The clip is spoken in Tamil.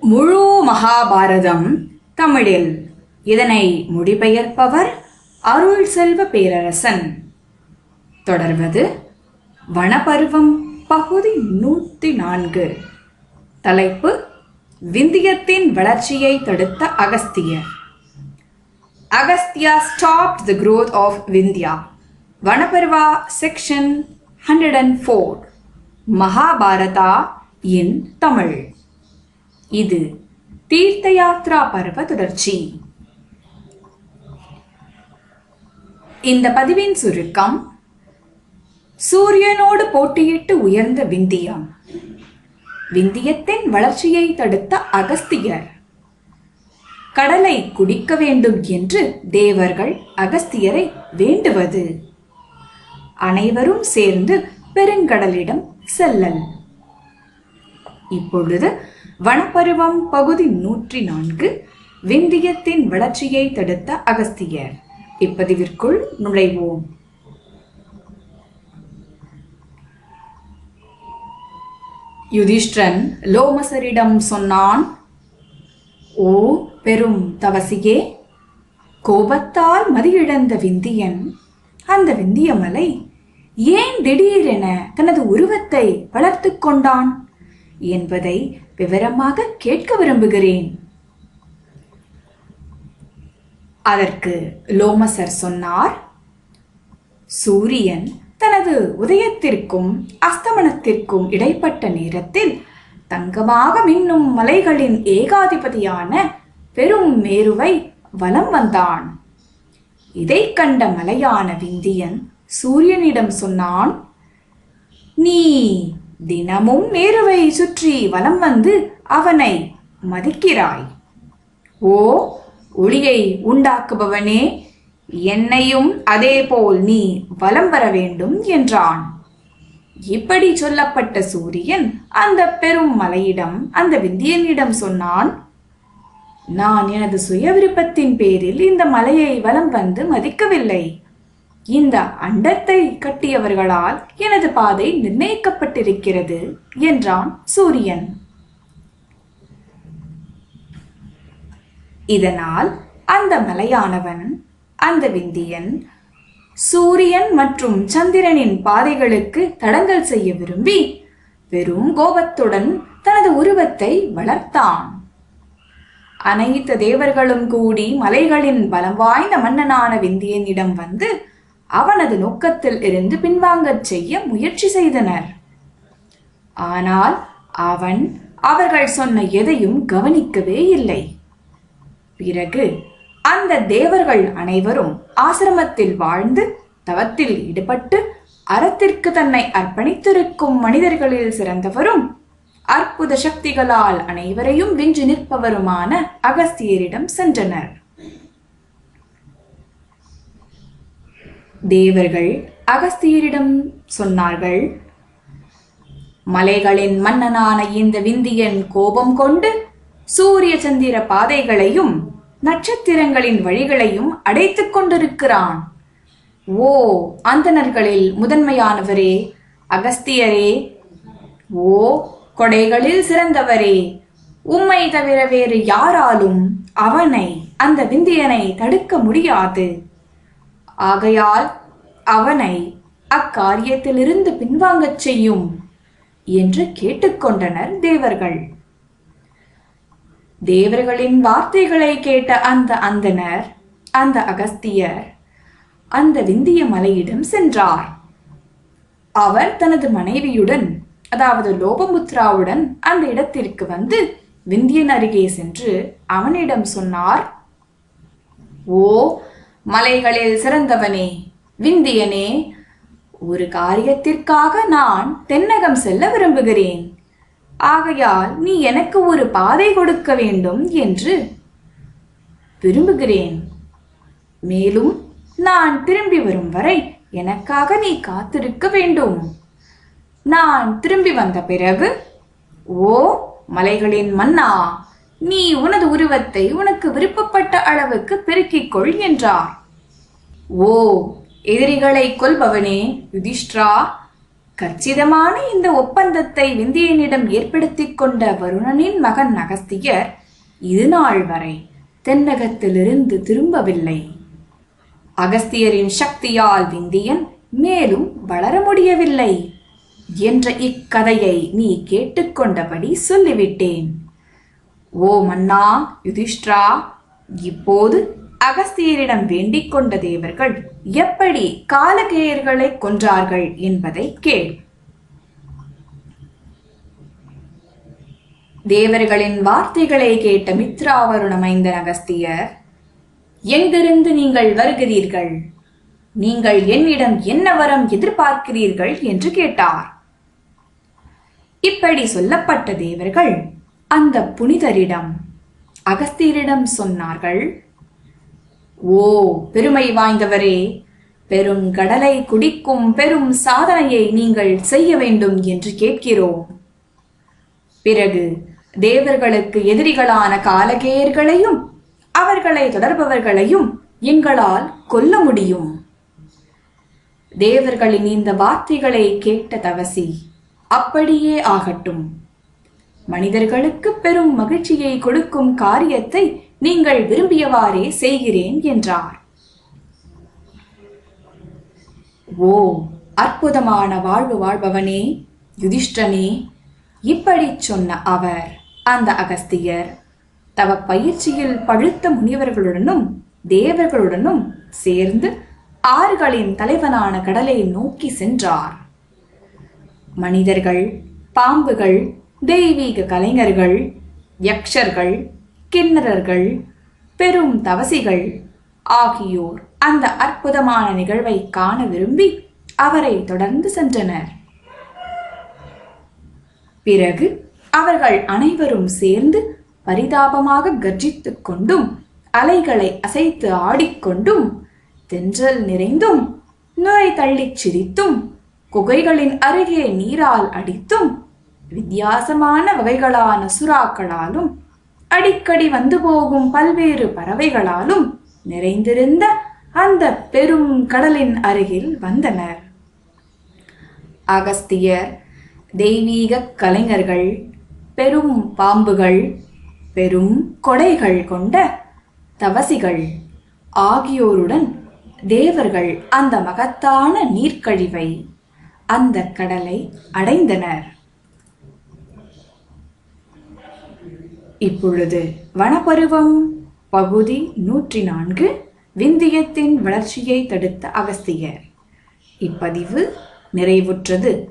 முழு மகாபாரதம் தமிழில். இதனை மொழிபெயர்ப்பவர் அருள் செல்வ பேரரசன். தொடர்வது வனபருவம் பகுதி நூற்றி நான்கு. தலைப்பு விந்தியத்தின் வளர்ச்சியை தடுத்த Agastiyar the stopped of growth of Vindhya. Vanaparva section 104. Mahabharata in Tamil. இது தீர்த்த யாத்ரா பருவ தொடர்ச்சி. இந்த பதிவின் சுருக்கம் சூரியனோடு போட்டியிட்டு உயர்ந்த விந்தியம். விந்தியத்தின் வளர்ச்சியை தடுத்த அகஸ்தியர். கடலை குடிக்க வேண்டும் என்று தேவர்கள் அகஸ்தியரை வேண்டுவது. அனைவரும் சேர்ந்து பெருங்கடலிடம் செல்லல். இப்பொழுது வனப்பருவம் பகுதி நூற்றி நான்கு விந்தியத்தின் வளர்ச்சியை தடுத்த அகஸ்தியர். இப்பதிவிற்குள் நுழைவோம். யுதிஷ்டிரன் லோமசரிடம் சொன்னான் ஓ பெரும் தவசியே கோபத்தால் மதியிழந்த விந்தியன் அந்த விந்திய மலை ஏன் திடீரென தனது உருவத்தை வளர்த்து கொண்டான்? என்பதை விவரமாக கேட்க விரும்புகிறேன். அதற்கு லோமசர் சொன்னார் சூரியன் தனது உதயத்திற்கும் அஸ்தமனத்திற்கும் இடைப்பட்ட நேரத்தில் தங்கமாக மின்னும் மலைகளின் ஏகாதிபதியான பெரும் மேருவை வலம் வந்தான். இதைக் கண்ட மலையான விந்தியன் சூரியனிடம் சொன்னான் நீ தினமும் மேருவை சுற்றி வலம் வந்து அவனை மதிக்கிறாய். ஓ ஒளியை உண்டாக்குபவனே என்னையும் அதேபோல் நீ வலம் வர வேண்டும் என்றான். இப்படி சொல்லப்பட்ட சூரியன் அந்த பெரும் மலையிடம் அந்த விந்தியனிடம் சொன்னான் நான் எனது சுய விருப்பத்தின் பேரில் இந்த மலையை வலம் வந்து மதிக்கவில்லை. இந்த அண்டத்தை கட்டியவர்களால் எனது பாதை நிர்ணயிக்கப்பட்டிருக்கிறது என்றான் சூரியன். இதனால் அந்த மலையானவன் அந்த விந்தியன் சூரியன் மற்றும் சந்திரனின் பாதைகளுக்கு தடங்கல் செய்ய விரும்பி வெறும் கோபத்துடன் தனது உருவத்தை வளர்த்தான். அனைத்து தேவர்களும் கூடி மலைகளின் பலம் வாய்ந்த மன்னனான விந்தியனிடம் வந்து அவனது நோக்கத்தில் இருந்து பின்வாங்கச் செய்ய முயற்சி செய்தனர். ஆனால் அவன் அவர்கள் சொன்ன எதையும் கவனிக்கவே இல்லை. பிறகு அந்த தேவர்கள் அனைவரும் ஆசிரமத்தில் வாழ்ந்து தவத்தில் ஈடுபட்டு அறத்திற்கு தன்னை அர்ப்பணித்திருக்கும் மனிதர்களில் சிறந்தவரும் அற்புத சக்திகளால் அனைவரையும் வென்று நிற்பவருமான அகஸ்தியரிடம் சென்றனர். தேவர்கள் அகஸ்தியரிடம் சொன்னார்கள் மலைகளின் மன்னனான இந்த விந்தியன் கோபம் கொண்டு சூரிய சந்திர பாதைகளையும் நட்சத்திரங்களின் வழிகளையும் அடைத்துக் கொண்டிருக்கிறான். ஓ அந்தணர்களில் முதன்மையானவரே அகஸ்தியரே! ஓ கொடைகளில் சிறந்தவரே! உம்மை தவிர வேறு யாராலும் அவனை அந்த விந்தியனை தடுக்க முடியாது. ஆகையால் அவனை அக்காரியத்திலிருந்து பின்வாங்கச் செய்யும் என்று கேட்டுக்கொண்டனர் தேவர்கள். தேவர்களின் வார்த்தைகளை கேட்ட அந்த அந்தனர் அந்த அகஸ்தியர் அந்த விந்திய மலையிடம் சென்றார். அவர் தனது மனைவியுடன் அதாவது லோபமுத்ராவுடன் அந்த இடத்திற்கு வந்து விந்தியன் அருகே சென்று அவனிடம் சொன்னார் ஓ மலைகளில் சிறந்தவனே விந்தியனே. ஒரு காரியத்திற்காக நான் தென்னகம் செல்ல விரும்புகிறேன். ஆகையால் நீ எனக்கு ஒரு பாதை கொடுக்க வேண்டும் என்று விரும்புகிறேன். மேலும் நான் திரும்பி வரும் வரை எனக்காக நீ காத்திருக்க வேண்டும். நான் திரும்பி வந்த பிறகு ஓ மலைகளின் மன்னா நீ உனது உருவத்தை உனக்கு விருப்பப்பட்ட அளவுக்கு பெருக்கிக் கொள் என்றார். ஓ எதிரிகளை கொல்பவனே யுதிஷ்டிரா கச்சிதமான இந்த ஒப்பந்தத்தை விந்தியனிடம் ஏற்படுத்திக் கொண்ட வருணனின் மகன் அகஸ்தியர் இது நாள் வரை தென்னகத்திலிருந்து திரும்பவில்லை. அகஸ்தியரின் சக்தியால் விந்தியன் மேலும் வளர முடியவில்லை என்ற இக்கதையை நீ கேட்டுக்கொண்டபடி சொல்லிவிட்டேன். ஓ மன்னா யுதிஷ்டிரா இப்போது அகஸ்தியரிடம் வேண்டிக் கொண்ட தேவர்கள் எப்படி காலகேயர்களை கொன்றார்கள் என்பதை கேள். தேவர்களின் வார்த்தைகளை கேட்ட மித்ராவருண மைந்தன் அகஸ்தியர் எங்கிருந்து நீங்கள் வருகிறீர்கள்? நீங்கள் என்னிடம் என்ன வரம் எதிர்பார்க்கிறீர்கள்? என்று கேட்டார். இப்படி சொல்லப்பட்ட தேவர்கள் அந்த புனிதரிடம் அகஸ்தியரிடம் சொன்னார்கள் ஓ பெருமை வாய்ந்தவரே பெரும் கடலை குடிக்கும் பெரும் சாதனையை நீங்கள் செய்ய வேண்டும் என்று கேட்கிறோம். பிறகு தேவர்களுக்கு எதிரிகளான காலகேயர்களையும் அவர்களை தொடர்பவர்களையும் எங்களால் கொல்ல முடியும்? தேவர்களின் இந்த வார்த்தைகளை கேட்ட தவசி அப்படியே ஆகட்டும். மனிதர்களுக்கு பெரும் மகிழ்ச்சியை கொடுக்கும் காரியத்தை நீங்கள் விரும்பியவாறே செய்கிறேன் என்றார். ஓ அற்புதமான வாழ்வு வாழ்பவனே யுதிஷ்டனே இப்படி சொன்ன அவர் அந்த அகஸ்தியர். தவ பயிற்சியில் பழுத்த முனிவர்களுடனும் தேவர்களுடனும் சேர்ந்து ஆறுகளின் தலைவனான கடலை நோக்கி சென்றார். மனிதர்கள் பாம்புகள் தெய்வீக கலைஞர்கள் யக்ஷர்கள் கிண்ணறர்கள் பெரும் தவசிகள் ஆகியோர் அந்த அற்புதமான நிகழ்வை காண விரும்பி அவரை தொடர்ந்து சென்றனர். பிறகு அவர்கள் அனைவரும் சேர்ந்து பரிதாபமாக கர்ஜித்துக் கொண்டும் அலைகளை அசைத்து ஆடிக்கொண்டும் தென்றல் நிறைந்தும் நுரை தள்ளிச் சிரித்தும் குகைகளின் அருகே நீரால் அடித்தும் வித்தியாசமான வகைகளான சுறாக்களாலும் அடிக்கடி வந்து போகும் பல்வேறு பறவைகளாலும் நிறைந்திருந்த அந்த பெரும் கடலின் அருகில் வந்தனர். அகஸ்தியர் தெய்வீக கலைஞர்கள் பெரும் பாம்புகள் பெரும் கொடைகள் கொண்ட தவசிகள் ஆகியோருடன் தேவர்கள் அந்த மகத்தான நீர்க்கழிவை அந்த கடலை அடைந்தனர். இப்பொழுது வனப்பருவம் பகுதி நூற்றி நான்கு விந்தியத்தின் வளர்ச்சியை தடுத்த அகஸ்தியர் இப்பதிவு நிறைவுற்றது.